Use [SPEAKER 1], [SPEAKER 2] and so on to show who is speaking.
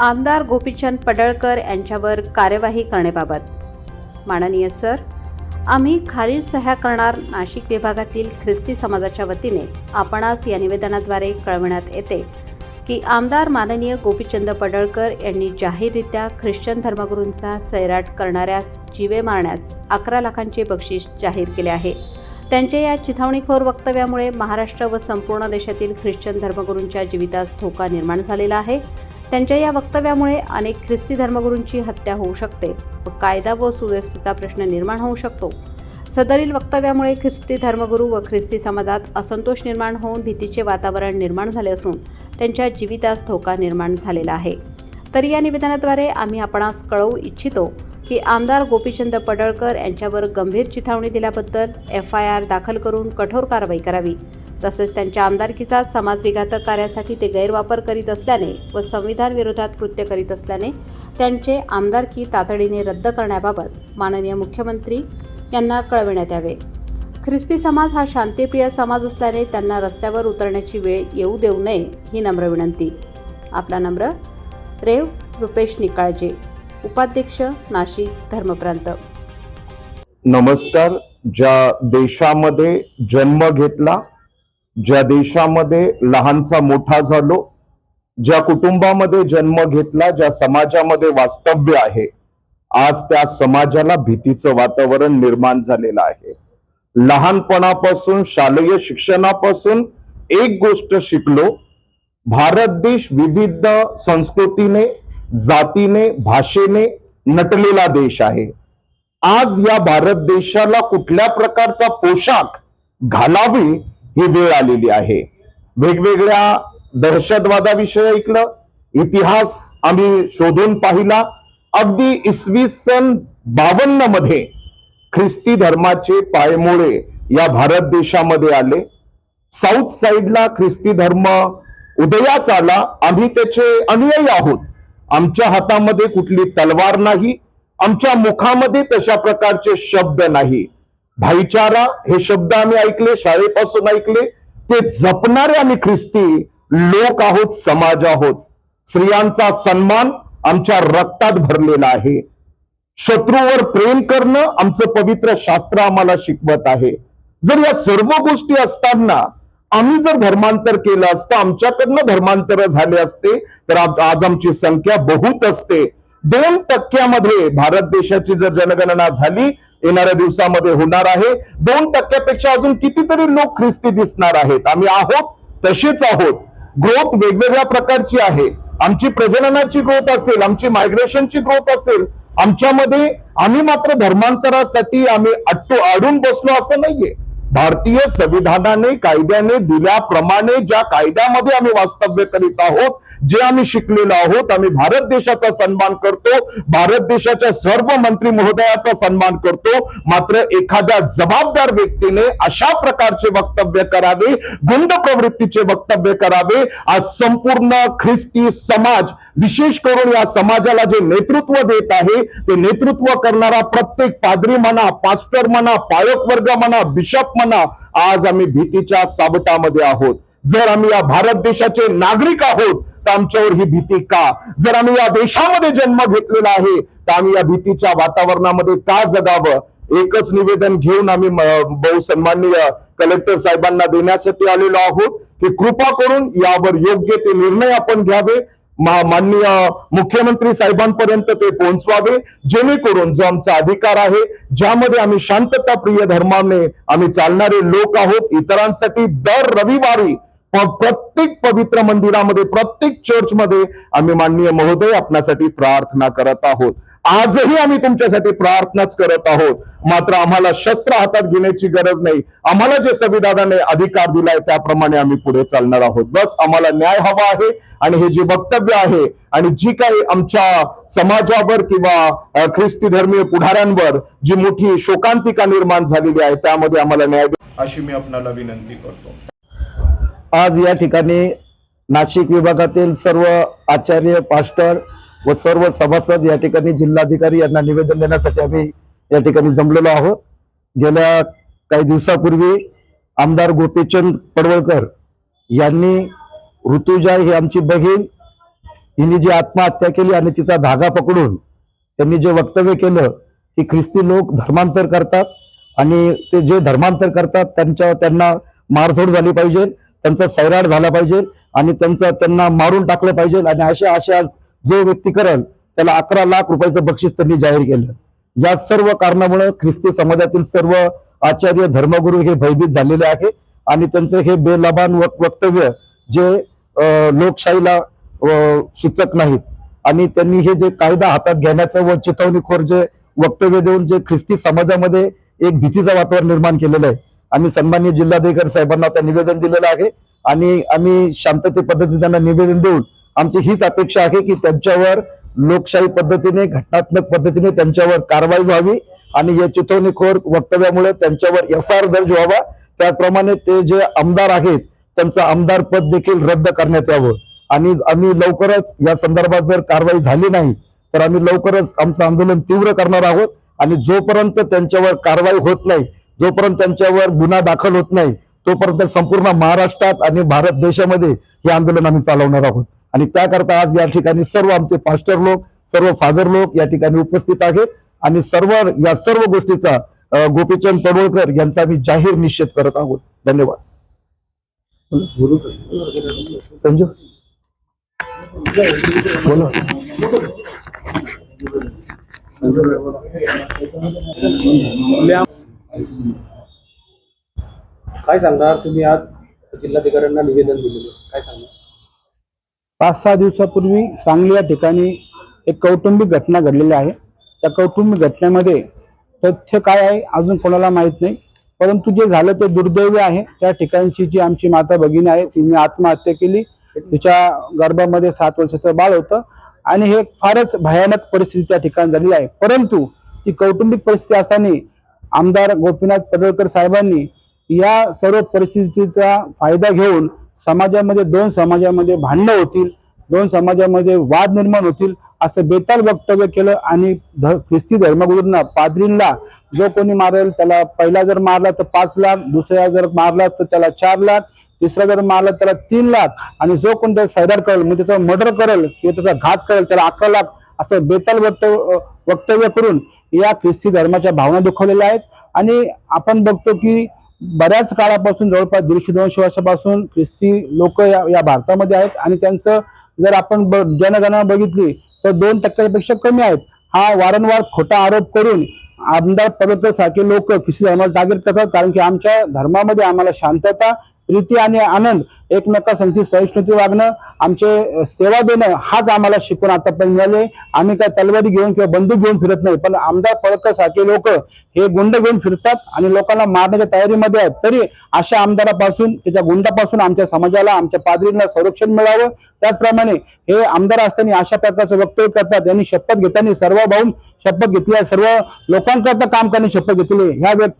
[SPEAKER 1] आमदार गोपीचंद पडळकर यांच्यावर कार्यवाही करण्याबाबत. माननीय सर आम्ही खालील सह्या करणार नाशिक विभागातील ख्रिस्ती समाजाच्या वतीने आपणास या निवेदनाद्वारे कळविण्यात येते की आमदार माननीय गोपीचंद पडळकर यांनी जाहीररित्या ख्रिश्चन धर्मगुरूंचा सैराट करणाऱ्यास जीवे मारण्यास अकरा लाखांचे बक्षीस जाहीर केले आहे. त्यांच्या या चिथावणीखोर वक्तव्यामुळे महाराष्ट्र व संपूर्ण देशातील ख्रिश्चन धर्मगुरूंच्या जीवितास धोका निर्माण झालेला आहे. त्यांच्या या वक्तव्यामुळे अनेक ख्रिस्ती धर्मगुरूंची हत्या होऊ शकते व कायदा व सुव्यवस्थेचा प्रश्न निर्माण होऊ शकतो. सदरील वक्तव्यामुळे ख्रिस्ती धर्मगुरू व ख्रिस्ती समाजात असंतोष निर्माण होऊन भीतीचे वातावरण निर्माण झाले असून त्यांच्या जीवितास धोका निर्माण झालेला आहे. तरी या निवेदनाद्वारे आम्ही आपणास कळवू इच्छितो की आमदार गोपीचंद पडळकर यांच्यावर गंभीर चिथावणी दिल्याबद्दल एफ आय आर दाखल करून कठोर कारवाई करावी. तसेच त्यांच्या आमदारकीचा समाजविघातक कार्यासाठी ते गैरवापर करीत असल्याने व संविधान विरोधात कृत्य करीत असल्याने त्यांचे आमदारकी तातडीने रद्द करण्याबाबत माननीय मुख्यमंत्री यांना कळविण्यात यावे. ख्रिस्ती समाज हा शांतीप्रिय समाज असल्याने त्यांना रस्त्यावर उतरण्याची वेळ येऊ देऊ नये ही नम्र विनंती. आपला नम्र रेव रुपेश निकाळजे उपाध्यक्ष नाशिक धर्मप्रांत.
[SPEAKER 2] नमस्कार. ज्या देशामध्ये जन्म घेतला ज्या देशामध्ये लहानचा मोठा झालो ज्या कुटुंबामध्ये जन्म घेतला ज्या समाजामध्ये वास्तव्य आहे आज त्या समाजाला भीतीचं वातावरण निर्माण झालेलं आहे. लहानपणापासून शालेय शिक्षणापासून एक गोष्ट शिकलो भारत देश विविध संस्कृतीने जातीने भाषेने नटलेला देश आहे. आज या भारत देशाला कुठल्या प्रकारचा पोशाख घालावी ही वेळ आलेली आहे. वेगवेगळ्या दहशतवादाविषयी ऐकलं इतिहास आम्ही शोधून पाहिला. अगदी इसवी सन बावन्नमध्ये ख्रिस्ती धर्माचे पायमोळे या भारत देशामध्ये आले. साऊथ साईडला ख्रिस्ती धर्म उदयास आला. आम्ही त्याचे अनुयायी आहोत. आमच्या हातामध्ये कुठली तलवार नाही. आमच्या मुखामध्ये तशा प्रकारचे शब्द नाही. भाईचारा हे शब्द आम्ही ऐकले शाळेपासून ऐकले. ते जपणारे आम्ही ख्रिस्ती लोक आहोत समाज आहोत. स्त्रियांचा सन्मान आमच्या रक्तात भरलेला आहे. शत्रूवर प्रेम करणं आमचं पवित्र शास्त्र आम्हाला शिकवत आहे. जर या सर्व गोष्टी असताना आम्ही जर धर्मांतर केलं असतं आमच्याकडनं धर्मांतर झाले असते तर आज आमची संख्या बहुत असते. दोन टक्क्यामध्ये भारत देशाची जर जनगणना झाली येणाऱ्या दिवसामध्ये होणार आहे. दोन टक्क्यापेक्षा अजून कितीतरी लोक ख्रिस्ती दिसणार आहेत. आम्ही आहोत तसेच आहोत. ग्रोथ वेगवेगळ्या प्रकारची आहे. आमची प्रजननाची ग्रोथ असेल आमची मायग्रेशनची ग्रोथ असेल आमच्यामध्ये आम्ही मात्र धर्मांतरासाठी आम्ही अट्टू आडून बसलो असं नाहीये. भारतीय संविधानाने कायद्याने दिल्याप्रमाणे ज्या कायद्यामध्ये आम्ही वास्तव्य करीत आहोत जे आम्ही शिकलेलो आहोत आम्ही भारत देशाचा सन्मान करतो भारत देशाच्या सर्व मंत्री महोदयाचा सन्मान करतो मात्र एखाद्या जबाबदार व्यक्तीने अशा प्रकारचे वक्तव्य करावे गुंड प्रवृत्तीचे वक्तव्य करावे आज संपूर्ण ख्रिस्ती समाज विशेष करून या समाजाला जे नेतृत्व देत आहे ते नेतृत्व करणारा प्रत्येक पादरी म्हणा पास्टर म्हणा पायक वर्ग म्हणा बिशप म्हणा आज आम्ही भीतीच्या सावटामध्ये आहोत. जर आम्ही या भारत देशाचे नागरिक आहोत तर आमच्यावर ही भीती का? जर आम्ही या देशामध्ये जन्म घेतलेला आहे तर आम्ही या भीतीच्या वातावरणामध्ये का जगावं? एकच निवेदन घेऊन आम्ही बहुसन्माननीय कलेक्टर साहेबांना देण्यासाठी आलेलो आहोत की कृपा करून यावर योग्य ते निर्णय आपण घ्यावे माननीय मुख्यमंत्री साहेबांपर्यंत ते पोहोचवावे जेणेकरून जो आमचा अधिकार आहे ज्यामध्ये आम्ही शांतता प्रिय धर्माने आम्ही चालणारे लोक आहोत इतरांसाठी दर रविवारी प्रत्येक पवित्र मंदिरामध्ये प्रत्येक चर्चमध्ये आम्ही माननीय महोदय आपणासाठी प्रार्थना करत आहोत. आजही आम्ही तुमच्यासाठी प्रार्थनाच करत आहोत. मात्र आम्हाला शस्त्र हातात घेण्याची गरज नाही. आम्हाला जे संविधानाने अधिकार दिलाय त्याप्रमाणे आम्ही पुढे चालणार आहोत. बस आम्हाला न्याय हवा आहे आणि हे जे वक्तव्य आहे आणि जी काही आमच्या समाजावर किंवा ख्रिस्ती धर्मीय पुढाऱ्यांवर जी मोठी शोकांतिका निर्माण झालेली आहे त्यामध्ये आम्हाला न्याय अशी मी आपणाला विनंती करतो.
[SPEAKER 3] आज या ठिकाणी नाशिक विभागातील सर्व आचार्य पास्टर व सर्व सभासद या ठिकाणी जिल्हाधिकारी यांना निवेदन देण्यासाठी आम्ही या ठिकाणी जमलेलो आहोत. गेल्या काही दिवसापूर्वी आमदार गोपीचंद पडवळकर यांनी ऋतुजा ही आमची बहीण हिने जी आत्महत्या केली आणि तिचा धागा पकडून त्यांनी जे वक्तव्य केलं की ख्रिस्ती लोक धर्मांतर करतात आणि ते जे धर्मांतर करतात त्यांच्या त्यांना मारझोड झाली पाहिजे. त्यांचा सैराट झाला पाहिजे आणि त्यांचं त्यांना मारून टाकलं पाहिजे आणि अशा अशा जो व्यक्ती करेल त्याला अकरा लाख रुपयाचं बक्षीस त्यांनी जाहीर केलं. या सर्व कारणामुळे ख्रिस्ती समाजातील सर्व आचार्य धर्मगुरू हे भयभीत झालेले आहे आणि त्यांचं हे बेलबान वक्तव्य जे लोकशाहीला सुचत नाहीत. आणि त्यांनी हे जे कायदा हातात घेण्याचं व चेतावणीखोर जे वक्तव्य देऊन जे ख्रिस्ती समाजामध्ये एक भीतीचं वातावरण निर्माण केलेलं आहे आम्ही सन्मान्य जिल्हाधिकारी साहेबांना आता निवेदन दिलेलं आहे. आणि आम्ही शांतते पद्धतीने त्यांना निवेदन देऊन आमची हीच अपेक्षा आहे की त्यांच्यावर लोकशाही पद्धतीने घटनात्मक पद्धतीने त्यांच्यावर कारवाई व्हावी आणि या चिथवणीखोर वक्तव्यामुळे त्यांच्यावर एफ आय आर दर्ज व्हावा. त्याचप्रमाणे ते जे आमदार आहेत त्यांचं आमदार पद देखील रद्द करण्यात यावं. आणि आम्ही लवकरच या संदर्भात जर कारवाई झाली नाही तर आम्ही लवकरच आमचं आंदोलन तीव्र करणार आहोत. आणि जोपर्यंत त्यांच्यावर कारवाई होत नाही जोपर्यंत त्यांच्यावर गुन्हा दाखल होत नाही तोपर्यंत संपूर्ण महाराष्ट्रात आणि भारत देशामध्ये हे आंदोलन आम्ही चालवणार आहोत. आणि त्याकरता आज या ठिकाणी सर्व आमचे पास्टर लोक सर्व फादर लोक या ठिकाणी उपस्थित आहेत. आणि सर्व या सर्व गोष्टीचा गोपीचंद पडवळकर यांचा आम्ही जाहीर निषेध करत आहोत. धन्यवाद. संजू? बोला.
[SPEAKER 4] काय सांगणार? तुम्ही आज जिल्हाधिकाऱ्यांना निवेदन दिलेलं काय सांगणार?
[SPEAKER 5] पाच सहा दिवसापूर्वी सांगली या ठिकाणी एक कौटुंबिक घटना घडलेली आहे. त्या कौटुंबिक घटनेमध्ये तथ्य काय आहे अजून कोणाला माहीत नाही. परंतु जे झालं ते दुर्दैवी आहे. त्या ठिकाणची जी आमची माता भगिनी आहे तिने आत्महत्या केली. तिच्या गर्भामध्ये सात वर्षाचं बाळ होतं. आणि हे फारच भयानक परिस्थिती त्या ठिकाणी झालेली आहे. परंतु ती कौटुंबिक परिस्थिती असताना आमदार गोपीनाथ पडळकर साहेबांनी या सर्व परिस्थितीचा फायदा घेऊन समाजामध्ये दोन समाजामध्ये भांडणं होतील दोन समाजामध्ये वाद निर्माण होतील असं बेताल वक्तव्य केलं आणि ध- ख्रिस्ती धर्मगुरूंना पादरींना जो कोणी मारेल त्याला पहिला जर मारला तर पाच लाख दुसऱ्या जर मारला तर त्याला चार लाख तिसरा जर मारला त्याला तीन लाख आणि जो कोण त्याचा सैदार करेल म्हणजे त्याचा मर्डर करेल किंवा त्याचा घात करेल त्याला अकरा लाख असं बेताल वक्तव्य वक्तव्य करून या ख्रिस्ती धर्माच्या भावना दुखवलेल्या आहेत. आणि आपण बघतो की बऱ्याच काळापासून जवळपास दीडशे दोनशे वर्षापासून ख्रिस्ती लोक या, या भारतामध्ये आहेत आणि त्यांचं जर आपण ब- जनगणना बघितली तर दोन टक्क्यापेक्षा कमी आहेत. हा वारंवार खोटा आरोप करून आमदार पदक सारखे लोक ख्रिस्ती धर्माला टार्गेट करतात कारण की आमच्या धर्मामध्ये आम्हाला शांतता प्रीती आणि आनंद एकमेकांसाठी सहिष्णुती वागणं आमचे सेवा देणं हाच आम्हाला शिकून आतापर्यंत मिळाले. आम्ही काय तलवारी घेऊन किंवा बंदूक घेऊन फिरत नाही पण आमदार पळकर सारखे लोक हे गुंड घेऊन फिरतात आणि लोकांना मारण्याच्या तयारीमध्ये आहेत. तरी अशा आमदारापासून त्याच्या गुंडापासून आमच्या समाजाला आमच्या पादरींना संरक्षण मिळावं. त्याचप्रमाणे हे आमदार असताना अशा प्रकारचं वक्तव्य करतात. यांनी शपथ घेताना सर्व भाऊन शपथ घेतली आहे. सर्व लोकांकरता काम करण्याची शपथ घेतली ह्या व्यक्ती